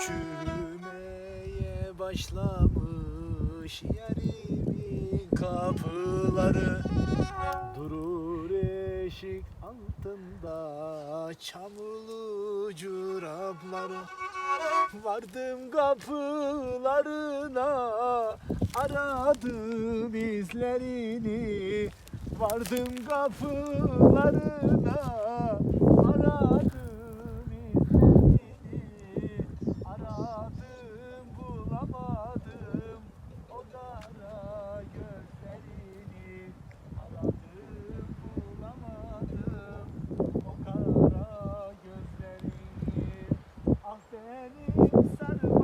Çürümeye başlamış yerimin kapıları eşik altında çamurlu curapları Vardım kapılarına aradım izlerini Vardım kapılarına aradım izlerini Aradım bulamadım o kara gözlerini Aradım bulamadım o kara gözlerini Ah benim sarmaşım dilimde dolaşım Ah benim sarmaşım dilimde dolaşım Ben hala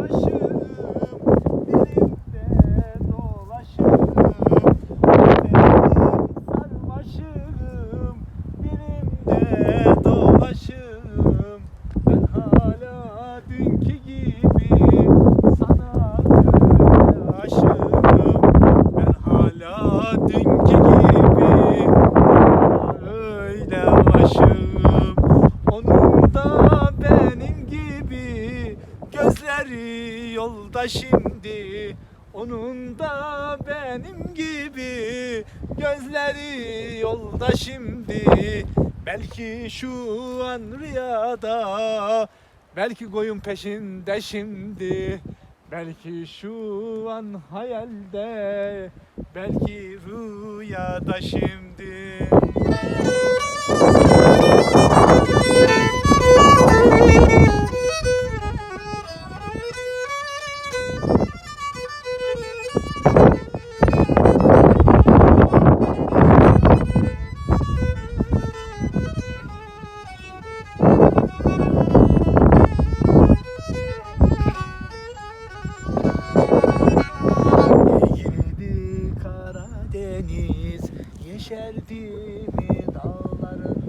dünkü gibi öyle aşığım Ben hala dünkü gibi sana öyle aşığım Onun da benim gibi gözleri yolda şimdi Onun da benim gibi. Gözleri yolda şimdi Belki şu an rüyada. Belki koyun peşinde şimdi Belki şu an hayalde. Belki rüyada şimdi Yeşerdi mi dağların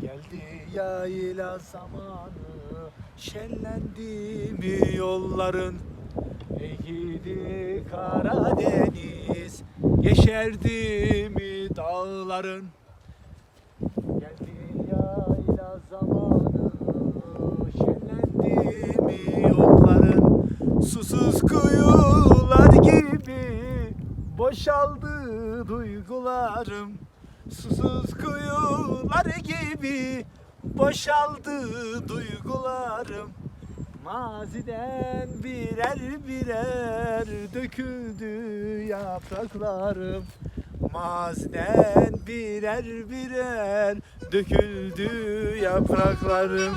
Geldi yayla zamanı. Şenlendi mi yolların? Eğildi Karadeniz. Yeşerdi mi dağların? Geldi yayla zamanı. Şenlendi mi yolların Susuz kuyular gibi Boşaldı duygularım. Susuz kuyular gibi Boşaldı duygularım. Maziden birer birer döküldü yapraklarım. Maziden birer birer döküldü yapraklarım.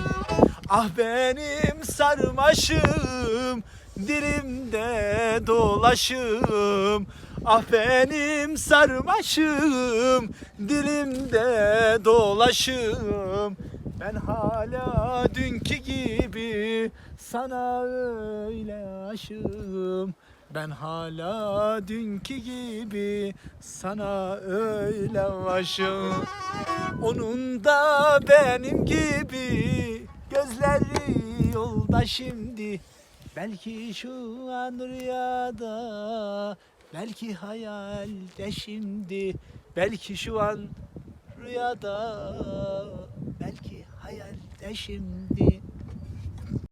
Ah benim sarmaşım dilimde dolaşım Ah benim sarmaşım dilimde dolaşım. Ben hala dünkü gibi sana öyle aşığım. Ben hala dünkü gibi sana öyle aşığım. Onun da benim gibi gözleri yolda şimdi. Belki şu an rüyada Belki hayalde şimdi Belki şu an rüyada. Belki hayalde şimdi